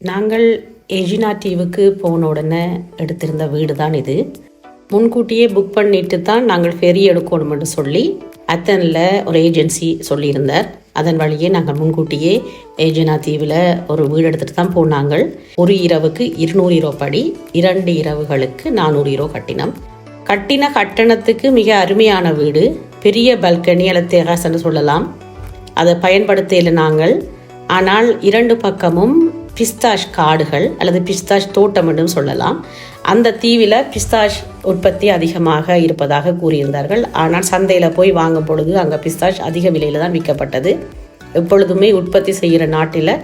நாங்கள் எஜினா தீவுக்கு போன உடனே எடுத்திருந்த வீடு தான் இது. முன்கூட்டியே புக் பண்ணிட்டு தான் நாங்கள் ஃபெரி எடுக்கணும்னு சொல்லி அத்தனில் ஒரு ஏஜென்சி சொல்லியிருந்தார். அதன் வழியே நாங்கள் முன்கூட்டியே ஏஜினா தீவில் ஒரு வீடு எடுத்துகிட்டு தான் போனாங்கள். ஒரு இரவுக்கு இருநூறு ஈரோ படி இரண்டு இரவுகளுக்கு நானூறு ஈரோ கட்டினம். கட்டின கட்டணத்துக்கு மிக அருமையான வீடு பெரிய பல்கனி அல்லது தெராசன்னு சொல்லலாம். அதை பயன்படுத்தல நாங்கள். ஆனால் இரண்டு பக்கமும் பிஸ்தாஷ் காடுகள் அல்லது பிஸ்தாஷ் தோட்டம் என்றும் சொல்லலாம். அந்த தீவில் பிஸ்தாஷ் உற்பத்தி அதிகமாக இருப்பதாக கூறியிருந்தார்கள். ஆனால் சந்தையில் போய் வாங்கும் பொழுது அங்கே பிஸ்தாஷ் அதிக விலையில் தான் விற்கப்பட்டது. எப்பொழுதுமே உற்பத்தி செய்கிற நாட்டில்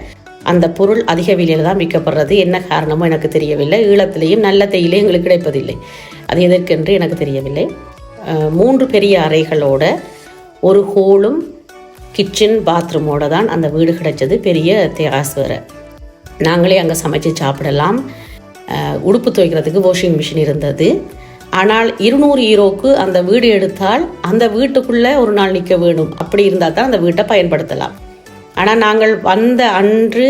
அந்த பொருள் அதிக விலையில் தான் விற்கப்படுறது. என்ன காரணமோ எனக்கு தெரியவில்லை. ஈழத்திலேயும் நல்ல தேயிலையும் எங்களுக்கு கிடைப்பதில்லை. அது எதற்கென்று எனக்கு தெரியவில்லை. மூன்று பெரிய அறைகளோட ஒரு ஹோலும் கிச்சன் பாத்ரூமோட தான் அந்த வீடு கிடைச்சது. பெரிய தெராஸ் வேறு. நாங்களே அங்கே சமைச்சு சாப்பிடலாம். உடுப்பு துவைக்கிறதுக்கு வாஷிங் மிஷின் இருந்தது. ஆனால் இருநூறு ஈரோக்கு அந்த வீடு எடுத்தால் அந்த வீட்டுக்குள்ளே ஒரு நாள் நிற்க வேணும். அப்படி இருந்தால் தான் அந்த வீட்டை பயன்படுத்தலாம். ஆனால் நாங்கள் வந்த அன்று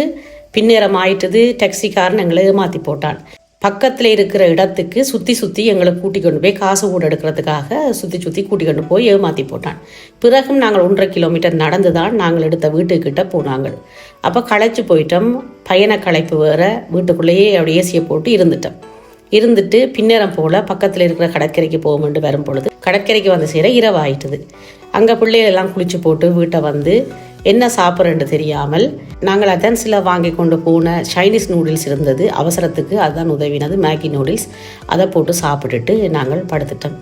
பின்னேரம் ஆயிட்டது. டாக்ஸிக்காரன் எங்களை ஏமாற்றி போட்டான். பக்கத்தில் இருக்கிற இடத்துக்கு சுற்றி சுற்றி எங்களை கூட்டி கொண்டு போய் காசு கூட எடுக்கிறதுக்காக சுற்றி சுற்றி கூட்டி கொண்டு போய் ஏமாற்றி போட்டான். பிறகும் நாங்கள் ஒன்றரை கிலோமீட்டர் நடந்து தான் நாங்கள் எடுத்த வீட்டுக்கிட்ட போனாங்க அப்போ களைச்சு போயிட்டோம். பயண களைப்பு வேற வீட்டுக்குள்ளேயே அப்படியே ஏசியை போட்டு இருந்துட்டேன். இருந்துட்டு பின்னேரம் போல் பக்கத்தில் இருக்கிற கடற்கரைக்கு போகும்னு வரும் பொழுது கடற்கரைக்கு வந்து சேர இரவாயிட்டுது. அங்கே பிள்ளைகளெல்லாம் குளிச்சு போட்டு வீட்டை வந்து என்ன சாப்பிட்றேன்னு தெரியாமல் நாங்கள் அதான் சில வாங்கி கொண்டு போன சைனீஸ் நூடுல்ஸ் இருந்தது. அவசரத்துக்கு அதுதான் உதவினது. மேகி நூடுல்ஸ் அதை போட்டு சாப்பிட்டுட்டு நாங்கள் படுத்துட்டோம்.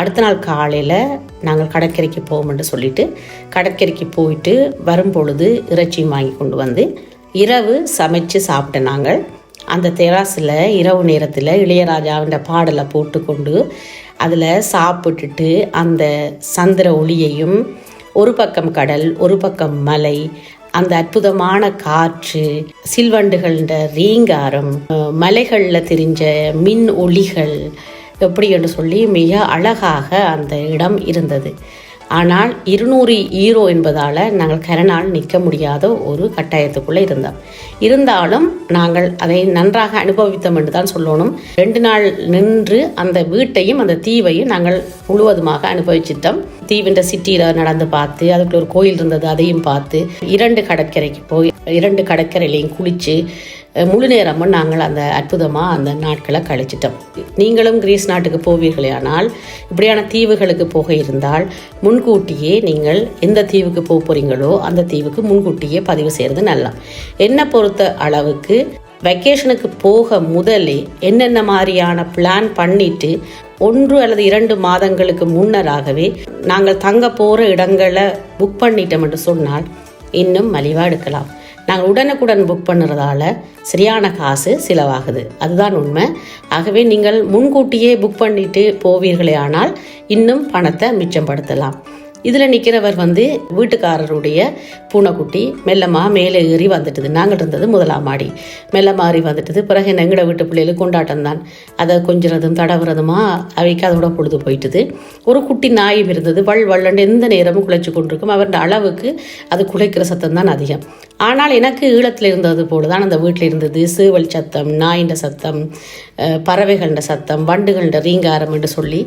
அடுத்த நாள் காலையில் நாங்கள் கடற்கரைக்கு போவோம்னு சொல்லிட்டு கடற்கரைக்கு போயிட்டு வரும்பொழுது இறைச்சியும் வாங்கி கொண்டு வந்து இரவு சமைச்சு சாப்பிட்ட நாங்கள். அந்த தெராசில் இரவு நேரத்தில் இளையராஜாவின் பாடலை போட்டுக்கொண்டு அதில் சாப்பிட்டுட்டு அந்த சந்திர ஒளியையும் ஒரு பக்கம் கடல் ஒரு பக்கம் மலை அந்த அற்புதமான காற்று சில்வண்டுகள ரீங்காரம் மலைகளில் தெரிஞ்ச மின் ஒளிகள் எப்படி என்று சொல்லி மிக அழகாக அந்த இடம் இருந்தது. ஆனால் இருநூறு ஈரோ என்பதால் நாங்கள் கரனால் நிற்க முடியாத ஒரு கட்டாயத்துக்குள்ளே இருந்தோம். இருந்தாலும் நாங்கள் அதை நன்றாக அனுபவித்தோம் என்று தான் சொல்லணும். ரெண்டு நாள் நின்று அந்த வீட்டையும் அந்த தீவையும் நாங்கள் முழுவதுமாக அனுபவிச்சிட்டோம். தீவின்ற சிட்டியில் நடந்து பார்த்து அதுக்குள்ள ஒரு கோயில் இருந்தது அதையும் பார்த்து இரண்டு கடற்கரைக்கு போய் இரண்டு கடற்கரையிலையும் குளித்து முழு நேரமும் நாங்கள் அந்த அற்புதமாக அந்த நாட்களை கழிச்சிட்டோம். நீங்களும் கிரீஸ் நாட்டுக்கு போவீர்களேயானால் இப்படியான தீவுகளுக்கு போக இருந்தால் முன்கூட்டியே நீங்கள் எந்த தீவுக்கு போக போகிறீங்களோ அந்த தீவுக்கு முன்கூட்டியே பதிவு செய்கிறது நல்லா என்னை பொறுத்த அளவுக்கு வெக்கேஷனுக்கு போக முதலே என்னென்ன மாதிரியான பிளான் பண்ணிட்டு ஒன்று அல்லது இரண்டு மாதங்களுக்கு முன்னராகவே நாங்கள் தங்க போகிற இடங்களை புக் பண்ணிட்டோம் என்று சொன்னால் இன்னும் மலிவாக எடுக்கலாம். நாங்கள் உடனுக்குடன் புக் பண்ணுறதால சரியான காசு செலவாகுது. அதுதான் உண்மை. ஆகவே நீங்கள் முன்கூட்டியே புக் பண்ணிட்டு போவீர்களே ஆனால் இன்னும் பணத்தை மிச்சப்படுத்தலாம். இதில் நிற்கிறவர் வந்து வீட்டுக்காரருடைய பூனைக்குட்டி மெல்லமாக மேலே ஏறி வந்துட்டுது. நாங்கள் இருந்தது முதலாம் மாடி மெல்ல வந்துட்டுது. பிறகு எங்கட வீட்டு பிள்ளைகளுக்கு கொண்டாட்டம் தான் அதை கொஞ்சிறதும் தடவுறதுமா அவைக்கு அதோட பொழுது போயிட்டுது. ஒரு குட்டி நாயும் இருந்தது. வள் வள்ளண்டு எந்த நேரமும் குலைச்சு கொண்டிருக்கும். அவருடைய அளவுக்கு அது குலைக்கிற சத்தம் தான் அதிகம். ஆனால் எனக்கு ஈழத்தில் இருந்தது போல தான் அந்த வீட்டில் இருந்தது. சேவல் சத்தம் நாயின்ற சத்தம் அஹ், சத்தம் வண்டுகள ரீங்காரம் என்று சொல்லி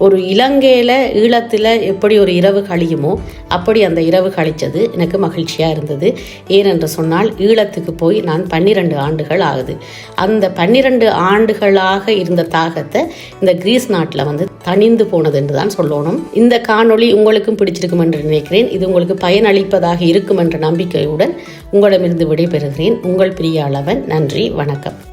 ஒரு இலங்கையில் ஈழத்தில் எப்படி ஒரு இரவு கழியுமோ அப்படி அந்த இரவு கழிச்சது எனக்கு மகிழ்ச்சியாக இருந்தது. ஏனென்று சொன்னால் ஈழத்துக்கு போய் நான் பன்னிரண்டு ஆண்டுகள் ஆகுது. அந்த பன்னிரண்டு ஆண்டுகளாக இருந்த தாகத்தை இந்த கிரீஸ் நாட்டில் வந்து தணிந்து போனது என்று தான் சொல்லணும். இந்த காணொளி உங்களுக்கும் பிடிச்சிருக்கும் என்று நினைக்கிறேன். இது உங்களுக்கு பயனளிப்பதாக இருக்கும் என்ற நம்பிக்கையுடன் உங்களிடமிருந்து விடைபெறுகிறேன். உங்கள் பிரியாளவன். நன்றி. வணக்கம்.